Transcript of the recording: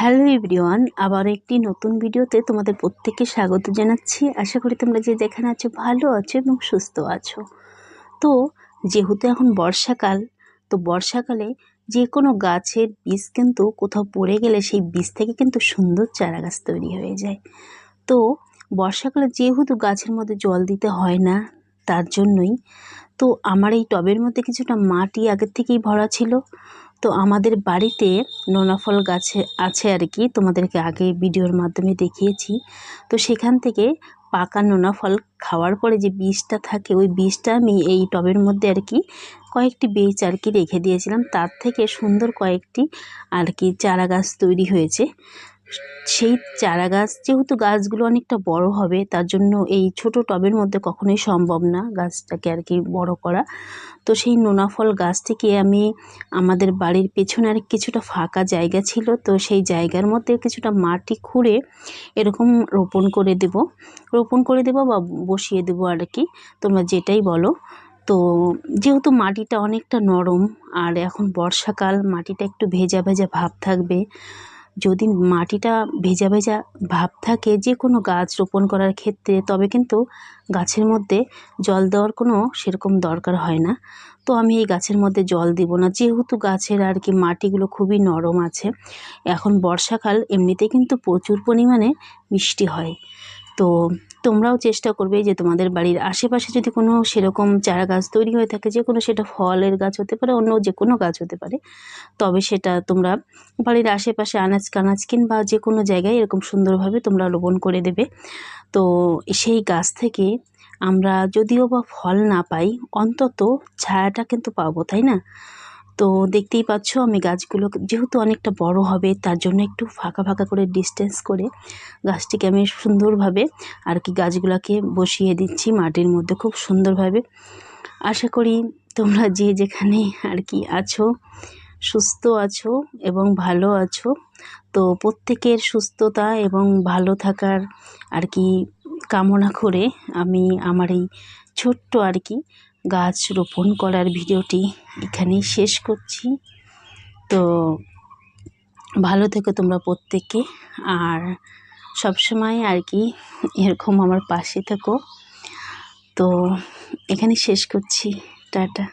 Hello everyone আবার একটি নতুন ভিডিওতে তোমাদের প্রত্যেককে স্বাগত জানাচ্ছি। আশা করি তোমরা যে যেখানে আছো ভালো আছো এবং সুস্থ আছো। তো, যেহেতু এখন বর্ষাকাল, তো বর্ষাকালে যে কোনো গাছের বীজ কিন্তু কোথাও পড়ে গেলে সেই বীজ থেকে কিন্তু সুন্দর চারা গাছ তৈরি হয়ে যায়। তো, বর্ষাকালে যেহেতু গাছের মধ্যে জল দিতে হয় না, তার জন্যই, তো আমার এই টবের মধ্যে কিছুটা মাটি আগের থেকেই ভরা ছিল। তো আমাদের বাড়িতে নোনাফল গাছে আছে আর কি, তোমাদেরকে আগে ভিডিওর মাধ্যমে দেখিয়েছি। তো সেখান থেকে পাকা নোনা ফল খাওয়ার পরে যে বীজটা থাকে, ওই বীজটা আমি এই টবের মধ্যে আর কি কয়েকটি বীজ আর কি রেখে দিয়েছিলাম। তার থেকে সুন্দর কয়েকটি আর কি চারা গাছ তৈরি হয়েছে। সেই চারা গাছ যেহেতু গাছগুলো অনেকটা বড় হবে, তার জন্য এই ছোট টবের মধ্যে কখনোই সম্ভব না গাছটাকে আর কি বড় করা। তো সেই নোনা ফল গাছ থেকে আমি আমাদের বাড়ির পেছনে আর কিছুটা ফাঁকা জায়গা ছিল, তো সেই জায়গার মধ্যে কিছুটা মাটি খুঁড়ে এরকম রোপণ করে দেব। রোপণ করে দেব বা বসিয়ে দেবো আর কি, তোমরা যেটাই বলো। তো যেহেতু মাটিটা অনেকটা নরম, আর এখন বর্ষাকাল, মাটিটা একটু ভেজা ভেজা ভাব থাকবে যদি মাটিটা ভেজা ভেজা ভাব থাকে যে কোনো গাছ রোপণ করার ক্ষেত্রে, তবে কিন্তু গাছের মধ্যে জল দেওয়ার কোনো সেরকম দরকার হয় না। তো আমি এই গাছের মধ্যে জল দিব না। যেহেতু গাছের আর কি মাটিগুলো খুবই নরম আছে, এখন বর্ষাকাল এমনিতে কিন্তু প্রচুর পরিমাণে বৃষ্টি হয়। তো তোমরাও চেষ্টা করবে যে তোমাদের বাড়ির আশেপাশে যদি কোনো সেরকম চারা গাছ তৈরি হয়ে থাকে যে কোনো সেটা ফলের গাছ হতে পারে, অন্য যে কোনো গাছ হতে পারে, তবে সেটা তোমরা বাড়ির আশেপাশে আনাজ কানাজ কিংবা যে কোনো জায়গায় এরকম সুন্দরভাবে তোমরা রোপণ করে দেবে। তো সেই গাছ থেকে আমরা যদিও বা ফল না পাই, অন্তত ছায়াটা কিন্তু পাবো, তাই না? তো দেখতেই পাচ্ছ আমি গাছগুলো যেহেতু অনেকটা বড় হবে, তার জন্য একটু ফাঁকা ফাঁকা করে ডিস্টেন্স করে গাছটিকে আমি সুন্দরভাবে আর কি গাছগুলোকে বসিয়ে দিচ্ছি মাটির মধ্যে খুব সুন্দরভাবে। আশা করি তোমরা যে যেখানে আর কি আছো, সুস্থ আছো এবং ভালো আছো, তো প্রত্যেকের সুস্থতা এবং ভালো থাকার আর কি কামনা করে আমি আমার এই ছোট্ট আর কি গাছ রোপণ করার ভিডিওটি এখানেই শেষ করছি। তো ভালো থেকো তোমরা প্রত্যেকে। আর সবসময় আর কি এরকম আমার পাশে থেকো। তো এখানে শেষ করছি। টাটা।